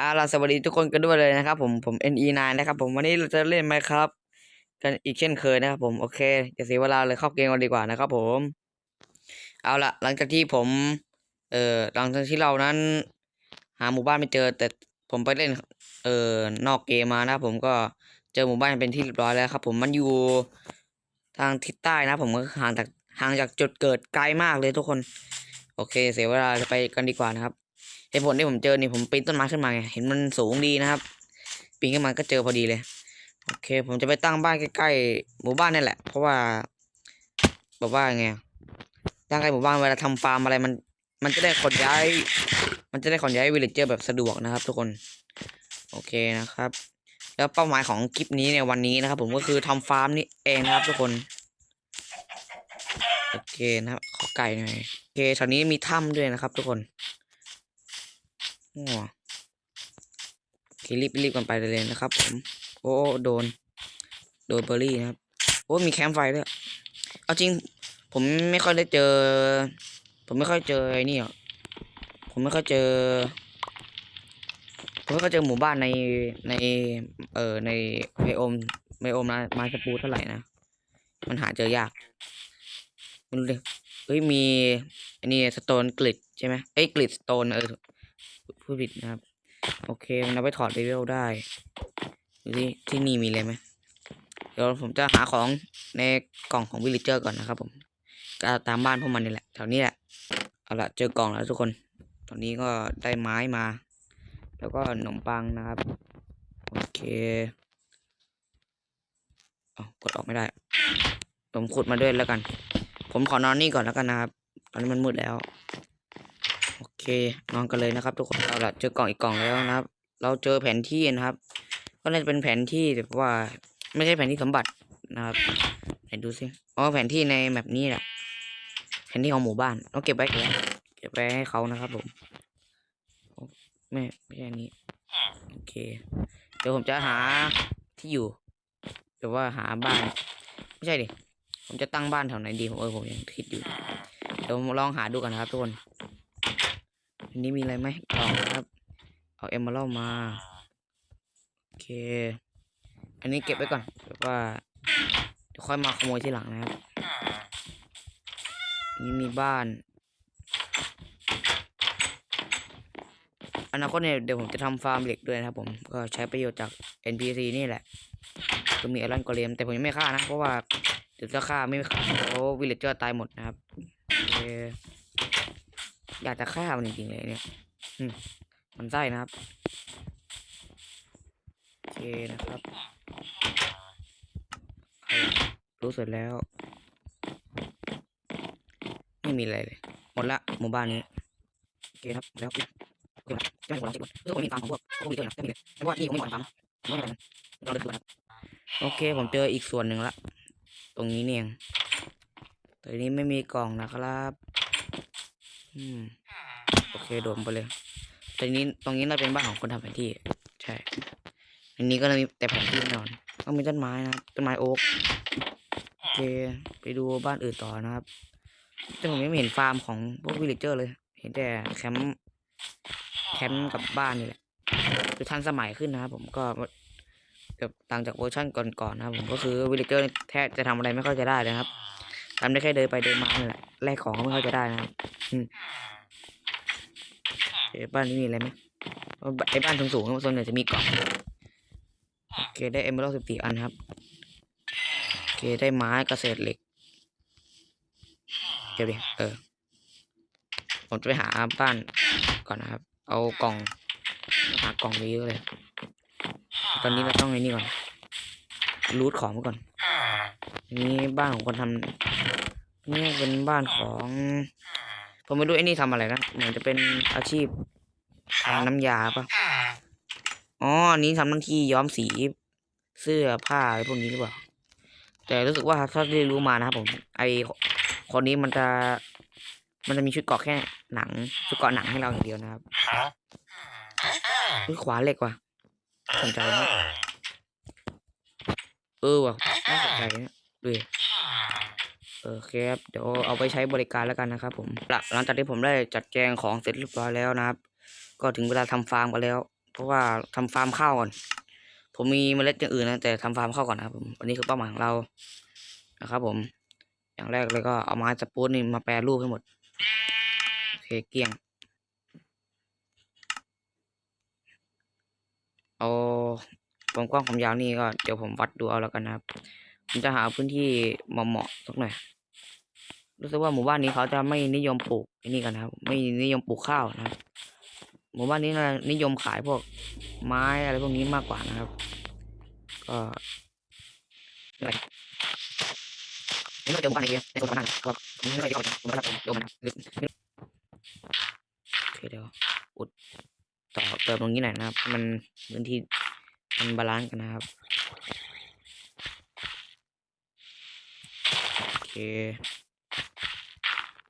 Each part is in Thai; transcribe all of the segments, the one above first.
อาล่ะสวัสดีทุกคนกันด้วยเลยนะครับผมผม NE9 นะครับผมวันนี้เราจะเล่นไหมครับ กันอีกเช่นเคยนะครับผมโอเคอย่าเสียเวลาเลยเข้าเกมกันดีกว่านะครับผม เอาละหลังจากที่ผม เอ่อหลังจากที่เรานั้น หาหมู่บ้านไม่เจอ แต่ผมไปเล่น เอ่อนอกเกมมานะผมก็เจอหมู่บ้านเป็นที่เรียบร้อยแล้วครับ ผมมันอยู่ทางทิศใต้นะ ผมก็ห่างจากห่างจากจุดเกิดไกลมากเลยทุกคน โอเค เสียเวลาจะไปกันดีกว่านะครับ เหตุผลที่ผมเจอนี่ผมปีนต้นไม้ขึ้นมาไงเห็นมันสูงดีนะครับ ปีนขึ้นมาก็เจอพอดีเลย โอเค ผมจะไปตั้งบ้านใกล้ๆหมู่บ้านนี่แหละ เพราะว่าแบบว่าไงตั้งใกล้หมู่บ้านเวลาทำฟาร์มอะไรมัน มันจะได้ขนย้าย มันจะได้ขนย้ายวิลเลจเจอร์แบบสะดวกนะครับ ทุกคนโอเคนะครับ แล้วเป้าหมายของคลิปนี้ในวันนี้นะครับ ผมก็คือทำฟาร์มนี่เองนะครับ ทุกคนโอเคนะครับขอไก่หน่อยโอเคแถวนี้มีถ้ำด้วยนะครับ ทุกคน โอ้โอเครีบรีบกันไปเลยนะครับผม โอ้โดน โดนเบอร์รี่นะครับ โอ้ มีแคมป์ไฟด้วย เอาจริง ผมไม่ค่อยได้เจอ ผมไม่ค่อยเจอไอ้นี่หรอกผมไม่ค่อยเจอ ผมไม่ค่อยเจอหมู่บ้านในใน เอ่อในไบโอมไบโอมมามาสปูเท่าไหร่นะ มันหาเจอยากไม่รู้เลยเฮ้ยมีอันนี้สโตนกริดใช่ไหมเอ้ยกริดสโตนเออ ผู้ผิดนะครับ โอเค มันเอาไปถอดเลเวลได้ที่ที่นี่มีเลยไหมเดี๋ยวผมจะหาของในกล่องของวิลเลเจอร์ก่อนนะครับผมก็ตามบ้านพวกมันนี่แหละแถวนี้แหละ เอาละเจอกล่องแล้วทุกคน ตอนนี้ก็ได้ไม้มา แล้วก็ขนมปังนะครับ โอเคอ๋อกดออกไม่ได้ ผมขุดมาด้วยแล้วกัน ผมขอนอนนี่ก่อนแล้วกันนะครับ ตอนนี้มันมืดแล้ว เคนอนกันเลยนะครับ ทุกคนเอาละเจอกล่องอีกกล่องแล้วนะครับ เราเจอแผนที่นะครับ ก็น่าจะเป็นแผนที่แบบว่า ไม่ใช่แผนที่สมบัตินะครับไหนดูสิอ๋อแผนที่ในแมปนี้แหละแผนที่ของหมู่บ้านต้องเก็บไว้เก็บไว้เก็บไว้ให้เขานะครับผมไม่ไม่ใช่นี้โอเค เดี๋ยวผมจะหาที่อยู่หรือว่าหาบ้าน ไม่ใช่ดิผมจะตั้งบ้านแถวไหนดีผมเออผมยังคิดอยู่เดี๋ยวลองหาดูกันนะครับทุกคน นนี้มีอะไรไหมกล่องครับ เอาเอมเมอรัลมา โอเค อันนี้เก็บไว้ก่อนแบบว่าเดี๋ยวค่อยมาขโมยทีหลังนะครับนนี้มีบ้านอนาคตเนี่ยเดี๋ยวผมจะทำฟาร์มเหล็กด้วยนะครับผม ก็ใช้ประโยชน์จาก NPC นี่แหละ ก็มีไอรอนกอเลมแต่ผมยังไม่ฆ่านะ เพราะว่าเดี๋ยวจะฆ่าไม่ฆ่าเพราะวิลเลจเจอร์ตายหมดนะครับโอยากจะฆ่ามันจริงๆเลยเนี่ยมันไส้นะครับโอเคนะครับรู้สร็จแล้ว ไม่มีอะไรเลย หมดละหมู่บ้านนี้โอเคครับแล้วเคครับจะไม่หมดแล้วจ็ดวันมีฟาร์มของพวกพวกมีเจอนะไม่มีเลยไม่ว่าที่ผมไม่หมดฟาร์มไม่ได้กันเราเดินดูนะครับโอเคผมเจออีกส่วนหนึ่งละ ตรงนี้เนี่ยเองตัวนี้ไม่มีกล่องนะครับ อืม โอเคโดนไปเลยแต่นี้ตรงนี้น่าเป็นบ้านของคนทำแผนที่ ใช่อันนี้ก็มีแต่แผนที่แน่นอนก็มีต้นไม้นะครับต้นไม้โอ๊กโอเคไปดูบ้านอื่นต่อนะครับ แต่ผมยังไม่เห็นฟาร์มของพวกวิลเลจเจอร์เลย เห็นแต่แคมป์แคมป์กับบ้านนี่แหละคือทันสมัยขึ้นนะครับผมก็แบบต่างจากเวอร์ชันก่อนๆนะครับผมก็คือวิลเลจเจอร์แทบจะทำอะไรไม่ค่อยจะได้เลยนะครับ ทำได้แค่เดินไปเดินมานี่แหละแลกของก็ไม่ค่อยจะได้นะครับอืมเอ๊บ้านนี้มีอะไรไหมไอ้บ้านสูงๆส่วนใหญ่จะมีกล่องโอเคได้เอมเบอร์สิบสี่อันครับโอเคได้ไม้เกษเหล็กเดี๋ยวดิเออผมจะไปหาบ้านก่อนนะครับ เอากล่องหากล่องเยอะเลย ตอนนี้เราต้องไอ้นี่ก่อนรูทของมาก่อน นี้บ้านของคนทำนี่เป็นบ้านของผมไม่รู้ไอ้นี่ทำอะไรนะเหมือนจะเป็นอาชีพทำน้ำยาปะอ๋ออนี้ทำหน้าที่ย้อมสีเสื้อผ้าอะไรพวกนี้หรือเปล่า แต่รู้สึกว่าถ้าได้รู้มานะครับผม ไอคนนี้มันจะ มันจะมีชุดเกาะแค่หนัง ชุดเกาะหนังให้เราอย่างเดียวนะครับขวาเล็กว่ะสนใจนะเออว่ะน่าสนใจนะ ดูดิโอเคครับเดี๋ยวเอาไปใช้บริการแล้วกันนะครับ ผมหลังจากที่ผมได้จัดแจงของเสร็จเรียบร้อยแล้วนะครับ ก็ถึงเวลาทำฟาร์มกันแล้ว เพราะว่าทำฟาร์มข้าวก่อน ผมมีเมล็ดอย่างอื่นนะแต่ทำฟาร์มข้าวก่อนนะครับผมวันนี้คือเป้าหมายของเรานะครับ ผม อย่างแรกเลยก็เอาไม้สปูนนี่มาแปรรูปให้หมดโอเคเกลี้ยงเอาความกว้างความยาวนี่ก็เดี๋ยวผมวัดดูเอาแล้วกันนะครับ ผมจะหาพื้นที่เหมาะๆสักหน่อย รู้สึกว่าหมู่บ้านนี้เขาจะไม่นิยมปลูกนี่กันนะครับ ไม่นิยมปลูกข้าวนะครับ หมู่บ้านนี้นิยมขายพวกไม้อะไรพวกนี้มากกว่านะครับ ก็อะไรนี่ก็เจอหมู่บ้านนี้ในโซนนั้นก็ผมไม่ได้เอาผมไม่ได้เอามันโอเคเดี๋ยวอุดต่อเติมตรงนี้หน่อยนะครับ มันพื้นที่มันบาลานซ์กันนะครับ โอเค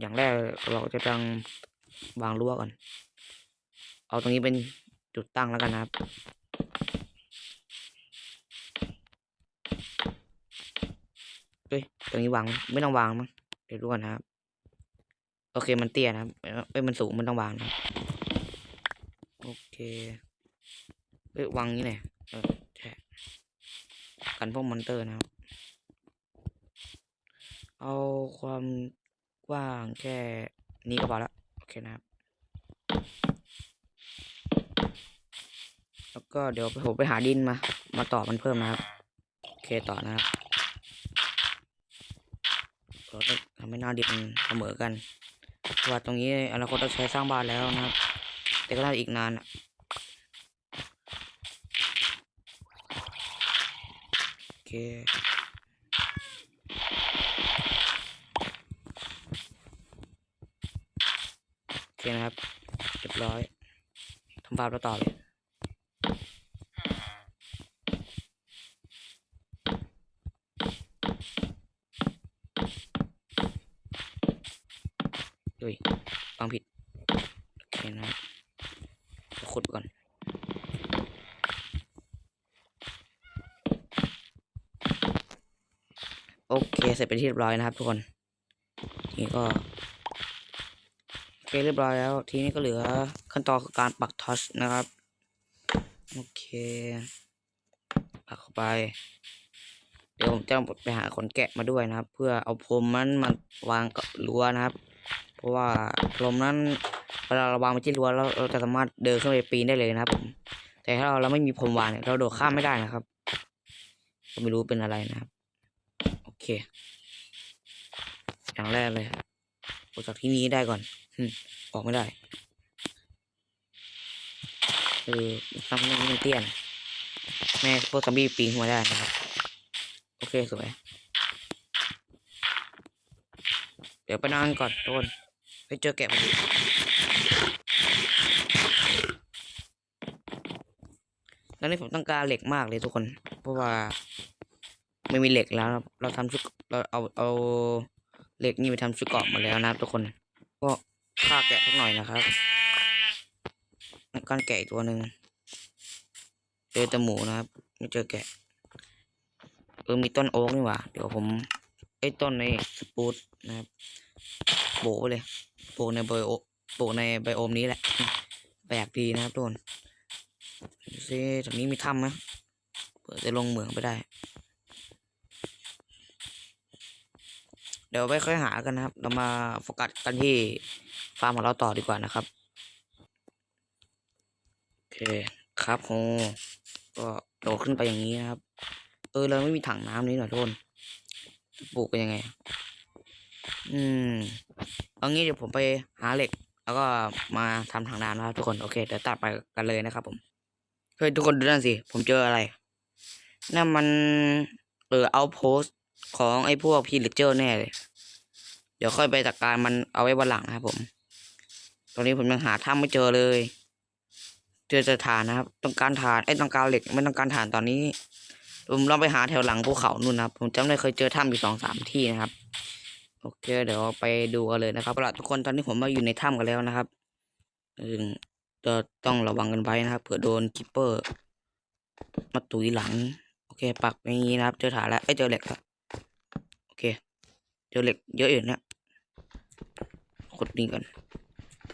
อย่างแรกเราจะต้องวางรั้วก่อน เอาตรงนี้เป็นจุดตั้งแล้วกันนะครับเฮ้ยตรงนี้วางไมไม่ต้องวางมั้งเดี๋ยวดูก่อนนะครับ โอเคมันเตี้ยนะครับเอ้ยมันสูงมันต้องวางนะโอเคเอ้ยวางนี้หน่อยเออใช่กันพวกมอนเตอร์นะครับ เอาความกว้างแค่นี้ก็พอละโอเคนะครับ แล้วก็เดี๋ยวผมไปหาดินมา มาต่อมันเพิ่มนะครับ โอเคต่อนะครับเราต้องทำให้หน้าดินเสมอกันเพราะว่าตรงนี้อนาคตเราใช้สร้างบ้านแล้วนะครับ แต่ก็น่าอีกนานอะโอเค โอเคนะครับ เรียบร้อยทำฟาร์มเราต่อเลยเฮ้ยฟังผิด โอเคนะขุดก่อนโอเค เสร็จเป็นที่เรียบร้อยนะครับทุกคน นี้ก็ เคเรียบร้อยแล้ว ทีนี้ก็เหลือขั้นตอนคือการปักทอชนะครับ โอเค ปักเข้าไป เดี๋ยวผมจะไปหาขนแกะมาด้วยนะครับ เพื่อเอาพรมนั้นมาวางกับรั้วนะครับ เพราะว่าพรมนั้นเวลาเราวางไว้ที่รั้วแล้วเราจะสามารถเดินขึ้นไปปีนได้เลยนะครับผมแต่ถ้าเราเราไม่มีพรมวางเนี่ยเราโดดข้ามไม่ได้นะครับก็ไม่รู้เป็นอะไรนะครับ โอเค อย่างแรกเลยออกจากที่นี้ได้ก่อน ออกไม่ได้ เออทำให้มันเตี้ยนแม่พวกซอมบี้ปีนขึ้นมาได้นะครับ โอเคสวย เดี๋ยวไปนั่งก่อนทุกคนไปเจอแกะพอดีแล้วนี่ผมต้องการเหล็กมากเลยทุกคน เพราะว่าไม่มีเหล็กแล้ว เราทำชุดเราเอาเอาเหล็กนี่ไปทำชุดเกาะมาแล้วนะทุกคน ก็ ฆ่าแกะสักหน่อยนะครับการแกะอีกตัวหนึ่งเจอแต่หมูนะครับ ไม่เจอแกะเออมีต้นโอ๊กนี่หว่า เดี๋ยวผมไอ้ต้นในสปูตนะครับโบะไว้เลยโบะในไบโอโบะในไบโอมนี้แหละแปลกดีนะครับทุกคนซิตรงนี้มีถ้ำไหมเปิดจะลงเหมืองไปได้ เดี๋ยวไปค่อยหากันนะครับ เรามาโฟกัสกันที่ ฟาร์มของเราต่อดีกว่านะครับ โอเคครับโฮก็โดดขึ้นไปอย่างนี้นะครับ เออเราไม่มีถังน้ำนี้หน่อยทุกคนปลูกเป็นยังไง อืมเอางี้เดี๋ยวผมไปหาเหล็ก แล้วก็มาทำถังน้ำนะครับทุกคน โอเค เดี๋ยวตัดไปกันเลยนะครับ ผม เฮ้ยทุกคนดูนั่นสิ ผมเจออะไร นั่นมัน เออเอาโพสของไอ้พวกพีเลเจอร์แน่เลย เดี๋ยวค่อยไปจัดการมันเอาไว้วันหลังนะครับผม ตอนนี้ผมยังหาถ้ำไม่เจอเลย เจอจะฐานนะครับ ต้องการฐานไอ้ต้องการเหล็กไม่ต้องการฐานตอนนี้ผมลองไปหาแถวหลังภูเขานู่นนะครับ ผมจำได้เคยเจอถ้ำอยู่สองสามที่นะครับโอเคเดี๋ยวไปดูกันเลยนะครับเอาละทุกคนตอนนี้ผมมาอยู่ในถ้ำกันแล้วนะครับอืมจะต้องระวังกันไว้นะครับเผื่อโดนคิปเปอร์ มาตุยหลัง โอเค ปักอย่างนี้นะครับ เจอฐานแล้วไอ้เจอเหล็กแล้วโอเค เจอเหล็กเยอะอยู่นะขุดนี่ก่อน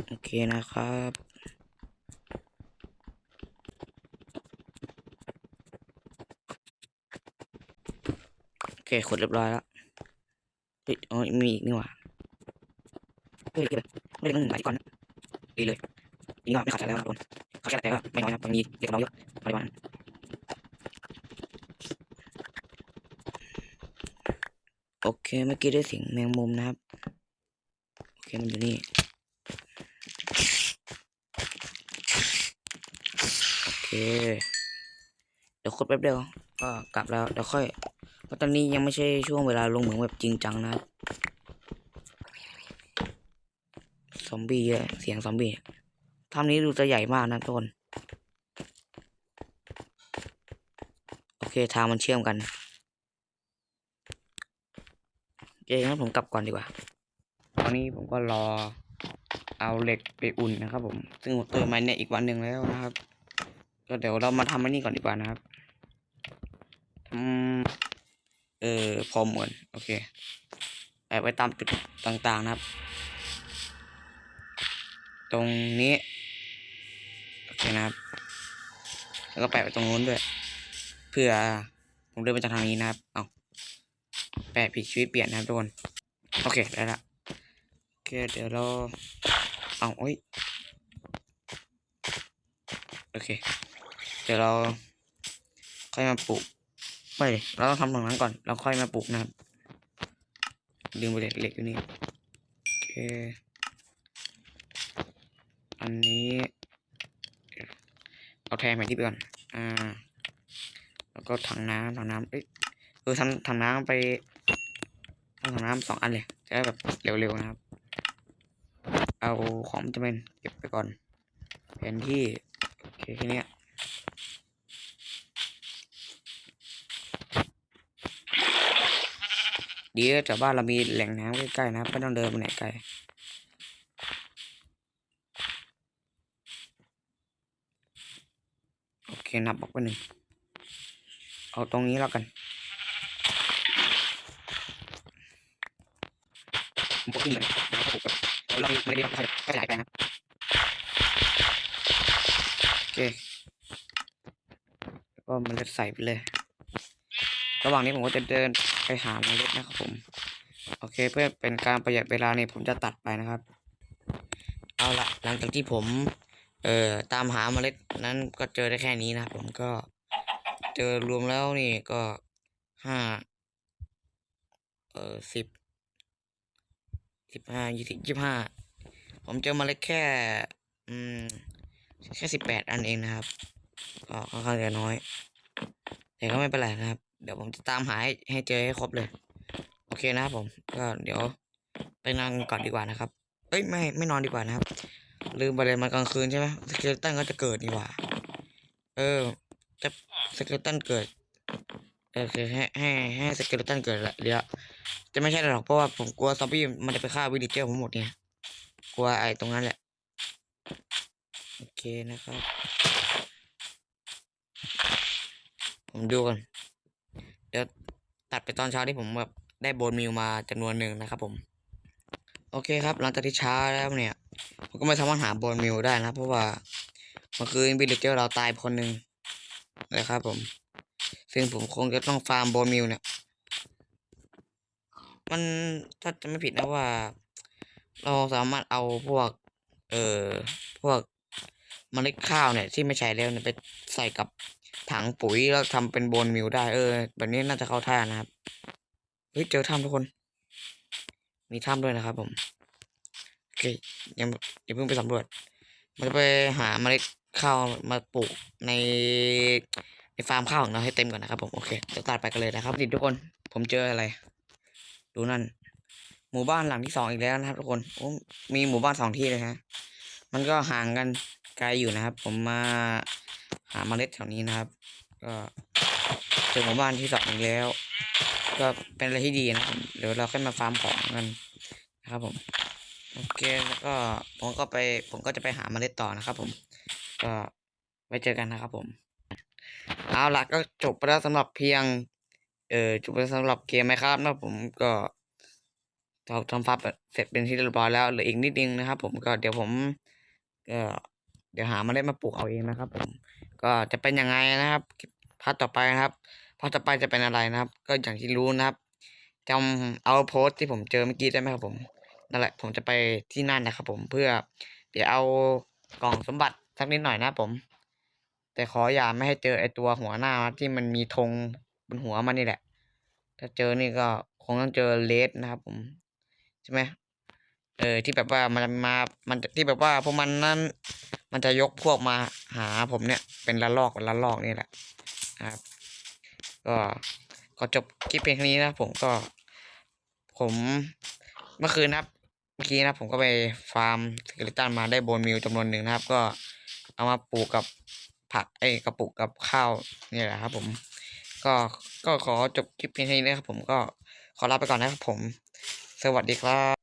โอเคนะครับโอเคขุดเรียบร้อยแล้วเฮ้ยมีอีกนี่หว่าเฮ้ยเก็บไม่ได้ต้องหลายก่อนนะดีเลยอีกหน่อยไม่ขาดใจแล้วทุกคนขาดใจแต่ว่าไม่น้อยนะมันมีเด็กกับเราเยอะปริมาณโอเคเมื่อกี้ได้เสียงแมงมุมนะครับโอเคมันอยู่นี่ เดี๋ยวคดแป๊บเดียวก็กลับแล้วเดี๋ยวค่อยเพราะตอนนี้ยังไม่ใช่ช่วงเวลาลงเหมืองแบบจริงจังนะซอมบี้อะเสียงซอมบี้ถ้ำนี้ดูจะใหญ่มากนะทุกคนโอเคทางมันเชื่อมกันโอเคงั้นผมกลับก่อนดีกว่า ตอนนี้ผมก็รอเอาเหล็กไปอุ่นนะครับผม ซึ่งผมเติมมาเนี่ยอีกวันหนึ่งแล้วนะครับ ก็เดี๋ยวเรามาทำอันนี้ก่อนดีกว่านะครับทำเออพอเหมก่อนโอเคแปะไว้ตามจุดต่างๆนะครับ ตรงนี้ โอเคนะครับ แล้วก็แปะไว้ตรงนู้นด้วย เพื่อผมเดินมาจากทางนี้นะครับ เอาแปะผิดชีวิตเปลี่ยนนะครับทุกคน โอเคได้ละโอเคเดี๋ยวเรา เอาโอ้ย โอเค เดี๋ยวเราค่อยมาปลูกไม่เราต้องทำตรงนั้นก่อน เราค่อยมาปลูกนะครับดึงไปเลยเหล็กอยู่นี่โอเคอันนี้เอาแทนไปที่ไปก่อนอ่า แล้วก็ถังน้ำถังน้ำเอ้ยเออทำถังน้ำไปทำถังน้ำสองอันเลยจะได้แบบเร็วๆนะครับ เอาของจำเป็นเก็บไปก่อนแผนที่โอเคแค่เนี้ย ดีแล้วแถวบ้านเรามีแหล่งน้ำใกล้ๆนะไม่ต้องเดินไปไหนไกลโอเคนับออกไปหนึ่งเอาตรงนี้แล้วกันผมก็ขึ้นเลยแล้วก็ปลูกแบบเราไม่ได้ใช้ใช้หลายแปนะโอเคแล้วก็มันจะใส่ไปเลย ระหว่างนี้ผมก็จะเดิน ไปหาเมล็ดนะครับผม โอเคเพื่อเป็นการประหยัดเวลาเนี่ยผมจะตัดไปนะครับ เอาละหลังจากที่ผม เอ่อตามหาเมล็ดนั้นก็เจอได้แค่นี้นะครับผมก็เจอรวมแล้วนี่ก็ห้าเอ่อสิบสิบห้ายี่สิบยี่ห้าผมเจอเมล็ดแค่ อืมแค่สิบแปดอันเองนะครับ ก็ค่อนข้างจะน้อย แต่ก็ไม่เป็นไรนะครับ เดี๋ยวผมจะตามหาให้ให้เจอให้ครบเลย โอเคนะครับผม ก็เดี๋ยวไปนั่งก่อนดีกว่านะครับ เอ้ยไม่ไม่นอนดีกว่านะครับ ลืมไปเลยมันกลางคืนใช่ไหมสเกลตันก็จะเกิดนี่หว่า เออจะสเกลตันเกิดเออคือให้ให้ให้สเกลตันเกิดละเดี๋ยวจะไม่ใช่หรอกเพราะว่าผมกลัวซอมบี้มันจะไปฆ่าวิลเลเจอร์ผมหมดเนี่ยกลัวไอ้ตรงนั้นแหละ โอเคนะครับ ผมดูกัน ตัดไปตอนเช้าที่ผมแบบได้โบนมิวมาจำนวนหนึ่งนะครับผม โอเคครับ หลังจากที่เช้าแล้วเนี่ยผมก็ไม่สามารถหาโบนมิวได้นะ เพราะว่าเมื่อคืนวิลเลเจอร์เราตายคนหนึ่งนะครับผม ซึ่งผมคงจะต้องฟาร์มโบนมิวเนี่ย มันถ้าจะไม่ผิดนะว่า เราสามารถเอาพวก เอ่อพวกเมล็ดข้าวเนี่ยที่ไม่ใช้แล้วเนี่ยไปใส่กับ ถังปุ๋ยแล้วทำเป็นโบนมิวได้เออ แบบนี้น่าจะเข้าท่านะครับ เฮ้ยเจอถ้ำทุกคน มีถ้ำด้วยนะครับ ผมโอเคยังอย่าเพิ่งไปสำรวจ มันจะไปหาเมล็ดข้าวมาปลูกในในฟาร์มข้าวของเราให้เต็มก่อนนะครับ ผมโอเคเดี๋ยวตัดไปกันเลยนะครับดิทุกคน ผมเจออะไร ดูนั่น หมู่บ้านหลังที่สองอีกแล้วนะครับทุกคนโอ้มีหมู่บ้านสองที่เลยฮะ มันก็ห่างกันไกลอยู่นะครับ ผมมา หาเมล็ดแถวนี้นะครับ ก็เจอหมู่บ้านที่สองอีกแล้ว ก็เป็นอะไรที่ดีนะครับเดี๋ยวเราค่อยมาฟาร์มของกันนะครับผมโอเคแล้วก็ผมก็ไปผมก็จะไปหาเมล็ดต่อนะครับ ผม ก็ไว้เจอกันนะครับผมเอาล่ะก็จบไปแล้วสำหรับเพียง เออจบไปแล้วสำหรับเกมไหมครับนะผมก็เราทำฟับเสร็จเป็นที่เรียบร้อยแล้วเหลืออีกนิดนึงนะครับ ผมก็เดี๋ยวผมก็เดี๋ยวหาเมาเล็ดมาปลูกเอาเองนะครับผม ก็จะเป็นยังไงนะครับพาร์ทต่อไปนะครับพอต่อไปจะเป็นอะไรนะครับ ก็อย่างที่รู้นะครับจำเอาโพสที่ผมเจอเมื่อกี้ได้ไหมครับผมนั่นแหละผมจะไปที่นั่นนะครับ ผมเพื่อเดี๋ยวเอากล่องสมบัติสักนิดหน่อยนะผม แต่ขออย่าไม่ให้เจอไอตัวหัวหน้าที่มันมีธงบนหัวมันนี่แหละ ถ้าเจอนี่ก็คงต้องเจอเลสนะครับ ผมใช่ไหมเออที่แบบว่ามันมา มันที่แบบว่าพวกมันนั้น มันจะยกพวกมาหาผมเนี่ย เป็นละลอกละลอกนี่แหละนะครับ ก็ขอจบคลิปเพียงเท่นี้นะผมก็ ผมเมื่อคืนนะครับเมื่อกี้นะผมก็ไปฟาร์มสเกลิตันมาได้โบนมิลจำนวนหนึ่งนะครับ ก็เอามาปลูกกับผักไอ้กระปุกกับข้าวนี่แหละครับ ผม ก็ก็ขอจบคลิปเพียงเท่านี้นะครับผมก็ขอลาไปก่อนนะครับผม สวัสดีครับ